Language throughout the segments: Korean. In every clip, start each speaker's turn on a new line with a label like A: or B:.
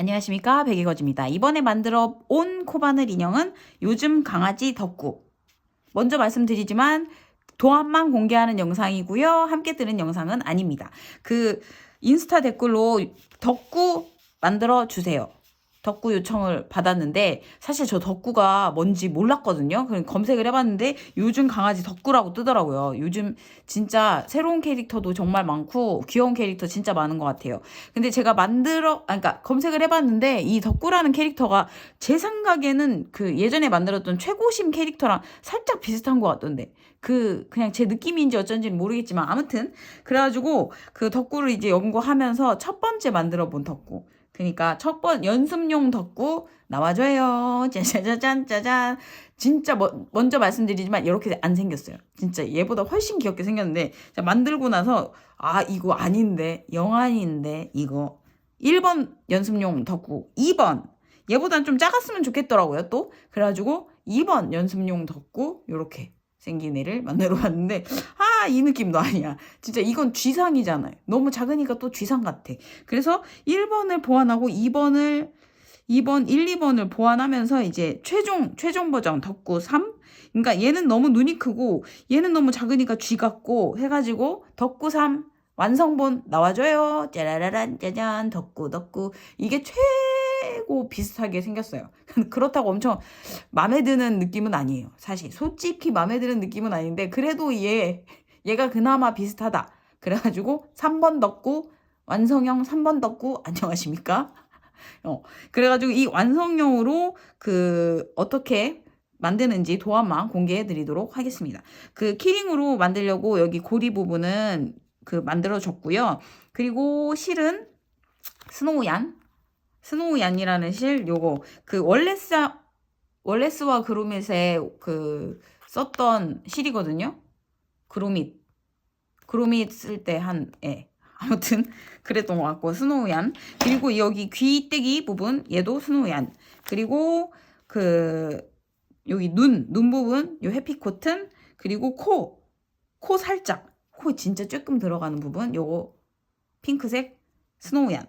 A: 안녕하십니까 백이거지입니다. 이번에 만들어 온 코바늘 인형은 요즘 강아지 덕구. 먼저 말씀드리지만 도안만 공개하는 영상이고요. 함께 뜨는 영상은 아닙니다. 그 인스타 댓글로 덕구 만들어 주세요. 덕구 요청을 받았는데 사실 저 덕구가 뭔지 몰랐거든요. 그럼 검색을 해봤는데 요즘 강아지 덕구라고 뜨더라고요. 요즘 진짜 새로운 캐릭터도 정말 많고 귀여운 캐릭터 진짜 많은 것 같아요. 근데 제가 만들어, 아, 그러니까 검색을 해봤는데 이 덕구라는 캐릭터가 제 생각에는 그 예전에 만들었던 최고심 캐릭터랑 살짝 비슷한 것 같던데 그 그냥 제 느낌인지 어쩐지는 모르겠지만 아무튼 그래가지고 그 덕구를 이제 연구하면서 첫 번째 만들어 본 덕구. 그러니까 첫 번 연습용 덕구 나와줘요. 짜자자잔 짜잔. 진짜 뭐, 먼저 말씀드리지만 이렇게 안 생겼어요. 진짜 얘보다 훨씬 귀엽게 생겼는데 만들고 나서 아 이거 아닌데 영안인데 이거 1번 연습용 덕구 2번 얘보단 좀 작았으면 좋겠더라고요 또 그래가지고 2번 연습용 덕구 요렇게 생긴 애를 만들어 봤는데 아 이 느낌도 아니야. 진짜 이건 쥐상이잖아요. 너무 작으니까 또 쥐상 같아. 그래서 1번을 보완하고 2번을 2번 1, 2번을 보완하면서 이제 최종 최종 버전 덕구 3 그러니까 얘는 너무 눈이 크고 얘는 너무 작으니까 쥐 같고 해가지고 덕구 3 완성본 나와줘요. 짜라라란 짜잔 덕구 덕구. 이게 최고 비슷하게 생겼어요. 그렇다고 엄청 마음에 드는 느낌은 아니에요. 사실. 솔직히 마음에 드는 느낌은 아닌데 그래도 얘 얘가 그나마 비슷하다. 그래가지고 3번 덕구 완성형 3번 덕구 안녕하십니까? 어 그래가지고 이 완성형으로 그 어떻게 만드는지 도안만 공개해 드리도록 하겠습니다. 그 키링으로 만들려고 여기 고리 부분은 그 만들어 줬고요. 그리고 실은 스노우얀 스노우얀이라는 실 요거 그 월레스 월레스와 그로밋에 그 썼던 실이거든요. 그로밋 그로밋 쓸때 한 예. 아무튼 그랬던 것 같고 스노우얀 그리고 여기 귀때기 부분 얘도 스노우얀 그리고 그 여기 눈 눈 부분 요 해피 코튼 그리고 코 코 살짝 코 진짜 조금 들어가는 부분 요거 핑크색 스노우얀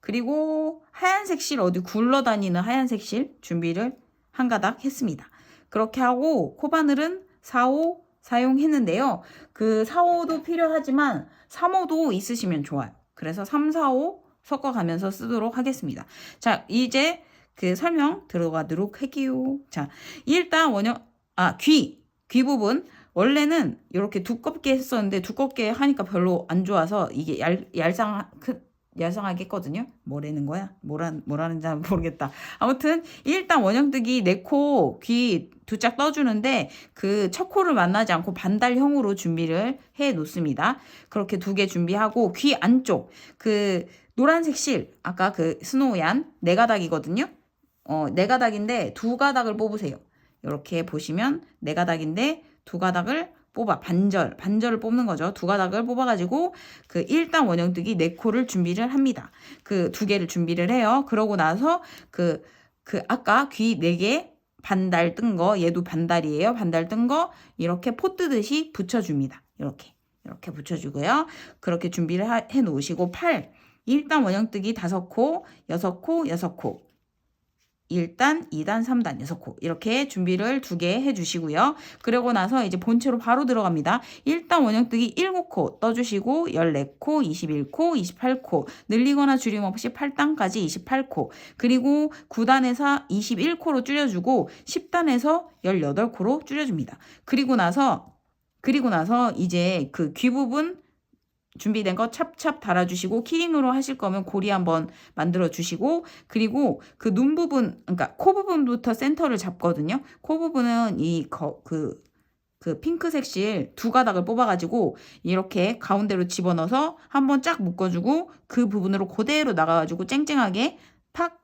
A: 그리고 하얀색 실 어디 굴러다니는 하얀색 실 준비를 한 가닥 했습니다. 그렇게 하고 코바늘은 4호 사용했는데요. 그 4호도 필요하지만 3호도 있으시면 좋아요. 그래서 3, 4호 섞어가면서 쓰도록 하겠습니다. 자, 이제 그 설명 들어가도록 할게요. 자, 일단 원형, 아, 귀, 귀 부분. 원래는 이렇게 두껍게 했었는데 두껍게 하니까 별로 안 좋아서 이게 얄, 얄쌍, 그, 얄쌍하게 했거든요. 뭐라는 거야? 뭐라, 뭐라는지 모르겠다. 아무튼 일단 원형뜨기 네 코, 귀 두 짝 떠주는데 그 첫 코를 만나지 않고 반달형으로 준비를 해 놓습니다. 그렇게 두 개 준비하고 귀 안쪽 그 노란색 실 아까 그 스노우얀 네 가닥이거든요. 어, 네 가닥인데 두 가닥을 뽑으세요. 이렇게 보시면 네 가닥인데 두 가닥을 뽑아 반절 반절을 뽑는 거죠. 두 가닥을 뽑아가지고 그 일단 원형뜨기 네 코를 준비를 합니다. 그 두 개를 준비를 해요. 그러고 나서 그그 아까 귀네개 반달 뜬 거 얘도 반달이에요. 반달 뜬 거 이렇게 포 뜨듯이 붙여줍니다. 이렇게 이렇게 붙여주고요. 그렇게 준비를 하, 해 놓으시고 팔 일단 원형뜨기 다섯 코, 여섯 코, 여섯 코. 1단, 2단, 3단, 6코 이렇게 준비를 두 개 해주시고요. 그러고 나서 이제 본체로 바로 들어갑니다. 1단 원형뜨기 7코 떠주시고 14코, 21코, 28코 늘리거나 줄임 없이 8단까지 28코 그리고 9단에서 21코로 줄여주고 10단에서 18코로 줄여줍니다. 그리고 나서 그리고 나서 이제 그 귀 부분 준비된 거 찹찹 달아주시고 키링으로 하실 거면 고리 한번 만들어 주시고 그리고 그 눈 부분 그러니까 코 부분부터 센터를 잡거든요. 코 부분은 이그그 그 핑크색 실 두 가닥을 뽑아가지고 이렇게 가운데로 집어넣어서 한번 쫙 묶어주고 그 부분으로 그대로 나가가지고 쨍쨍하게 팍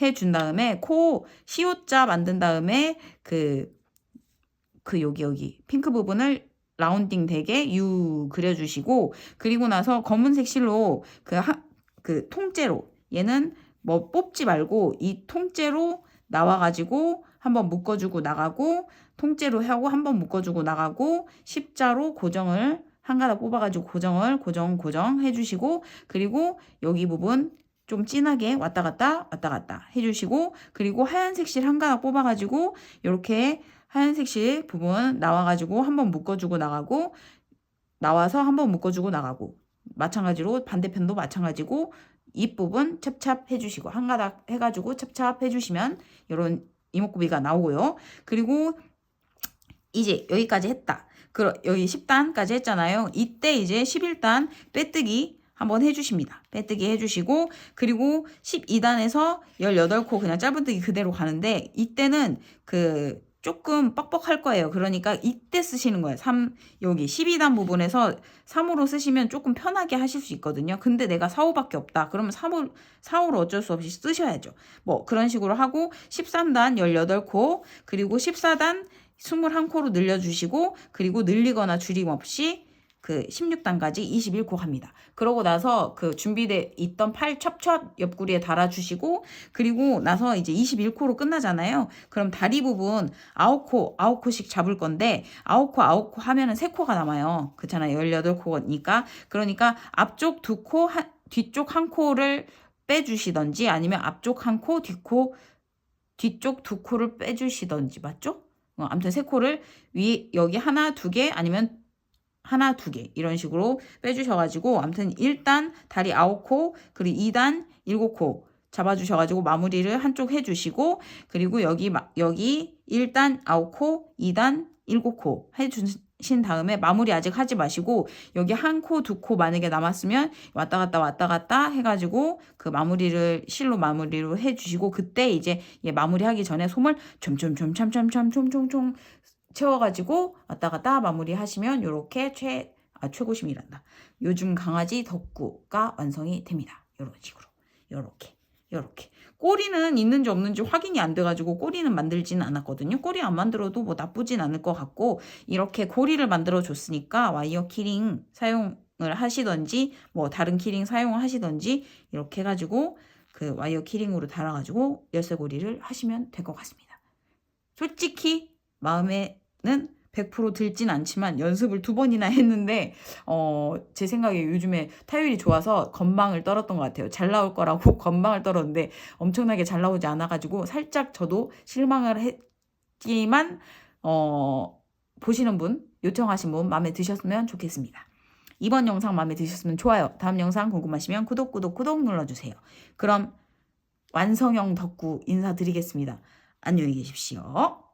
A: 해준 다음에 코 시옷자 만든 다음에 그, 그 여기 여기 핑크 부분을 라운딩 되게 유 그려주시고 그리고 나서 검은색 실로 그, 하, 그 통째로 얘는 뭐 뽑지 말고 이 통째로 나와가지고 한번 묶어주고 나가고 통째로 하고 한번 묶어주고 나가고 십자로 고정을 한 가닥 뽑아가지고 고정을 고정 고정 해주시고 그리고 여기 부분 좀 진하게 왔다 갔다 왔다 갔다 해주시고 그리고 하얀색 실 한 가닥 뽑아가지고 이렇게 하얀색 실 부분 나와가지고 한번 묶어주고 나가고 나와서 한번 묶어주고 나가고 마찬가지로 반대편도 마찬가지고 입 부분 찹찹 해주시고 한 가닥 해가지고 찹찹 해주시면 이런 이목구비가 나오고요. 그리고 이제 여기까지 했다. 그 여기 10단까지 했잖아요. 이때 이제 11단 빼뜨기 한번 해주십니다. 빼뜨기 해주시고 그리고 12단에서 18코 그냥 짧은뜨기 그대로 가는데 이때는 그 조금 뻑뻑할 거예요. 그러니까 이때 쓰시는 거예요. 3 여기 12단 부분에서 3호로 쓰시면 조금 편하게 하실 수 있거든요. 근데 내가 4호밖에 없다. 그러면 3호 4호로 어쩔 수 없이 쓰셔야죠. 뭐 그런 식으로 하고 13단 18코 그리고 14단 21코로 늘려 주시고 그리고 늘리거나 줄임 없이 그 16단까지 21코 합니다. 그러고 나서 그 준비돼 있던 팔 첩첩 옆구리에 달아주시고 그리고 나서 이제 21코로 끝나잖아요. 그럼 다리 부분 9코, 9코씩 잡을 건데 9코, 9코 하면은 3코가 남아요. 그렇잖아요. 18코니까. 그러니까 앞쪽 2코, 한, 뒤쪽 한 코를 빼주시던지 아니면 앞쪽 한 코, 뒷코, 뒤쪽 두 코를 빼주시던지 맞죠? 어, 아무튼 세 코를 위 여기 하나 두 개 아니면 하나 두 개 이런 식으로 빼주셔가지고 아무튼 1단 다리 아홉 코 그리고 2단 일곱 코 잡아주셔가지고 마무리를 한쪽 해주시고 그리고 여기 마- 여기 1단 아홉 코 2단 일곱 코 해주신 다음에 마무리 아직 하지 마시고 여기 한 코 두 코 만약에 남았으면 왔다 갔다 왔다 갔다 해가지고 그 마무리를 실로 마무리로 해주시고 그때 이제 얘 마무리하기 전에 솜을 촘촘촘 참참참총총총 채워가지고 왔다 갔다 마무리하시면 요렇게 최, 아, 최고심이란다. 요즘 강아지 덕구가 완성이 됩니다. 요런 식으로. 요렇게. 요렇게. 꼬리는 있는지 없는지 확인이 안 돼가지고 꼬리는 만들지는 않았거든요. 꼬리 안 만들어도 뭐 나쁘진 않을 것 같고 이렇게 고리를 만들어 줬으니까 와이어 키링 사용을 하시던지 뭐 다른 키링 사용을 하시던지 이렇게 해가지고 그 와이어 키링으로 달아가지고 열쇠고리를 하시면 될 것 같습니다. 솔직히 마음에는 100% 들진 않지만 연습을 두 번이나 했는데 어, 제 생각에 요즘에 타율이 좋아서 건방을 떨었던 것 같아요. 잘 나올 거라고 건방을 떨었는데 엄청나게 잘 나오지 않아가지고 살짝 저도 실망을 했지만 어, 보시는 분 요청하신 분 마음에 드셨으면 좋겠습니다. 이번 영상 마음에 드셨으면 좋아요. 다음 영상 궁금하시면 구독 구독 구독 눌러주세요. 그럼 완성형 덕구 인사드리겠습니다. 안녕히 계십시오.